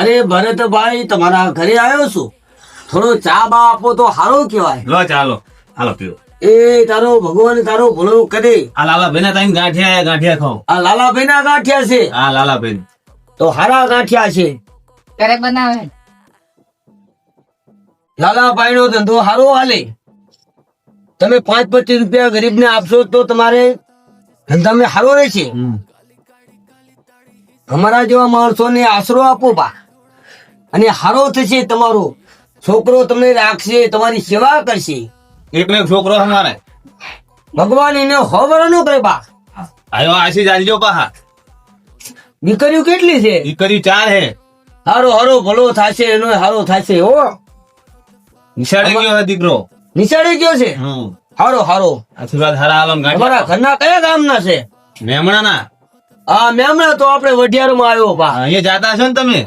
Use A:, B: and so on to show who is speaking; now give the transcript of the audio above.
A: અરે ભરતભાઈ તમારા ઘરે આવ્યો છું. થોડો ચા બા આપો તો સારું કહેવાય.
B: લો ચાલો હાલો પીઓ.
A: એ તારો ભગવાન તારો ભલો કરે
B: આ લાલાભાઈ ના ટાઈમ ગાંઠિયા ગાંઠિયા ખાઓ.
A: આ લાલાભાઈ ના ગાંઠિયા છે?
B: આ લાલાભાઈ.
A: તો હારા ગાંઠિયા છે.
C: ઘરે બનાવે.
A: લાલાભાઈ નો ધંધો સારો હાલે. તમે પાંચ પચીસ રૂપિયા ગરીબ ને આપશો તો તમારે ધંધામાં સારો રહેશે. અમારા જેવા માણસો ને આશરો આપો બા. અને હારો થશે તમારો. છોકરો તમને રાખશે તમારી સેવા કરશે.
B: એકને છોકરો અમારે
A: ભગવાન એને હોવર ન કરે બા.
B: આયો આશી જાલજો પા
A: દીકરીઓ કેટલી છે?
B: દીકરી ચાર હે
A: હારો હારો ભલો થાશે એનો હારો થાશે હો.
B: નિશાળે ગયો હે દીકરો.
A: નિશાળે ગયો છે? હારો હારો.
B: આશીર્વાદ હારા આલમ ગાડી
A: અમારા ઘરના કયા ગામના છે?
B: મેમણા ના
A: આ મેમણા તો આપણે વઢિયારમાં આવ્યો પા
B: અહીંયા જાતા છો ને તમે?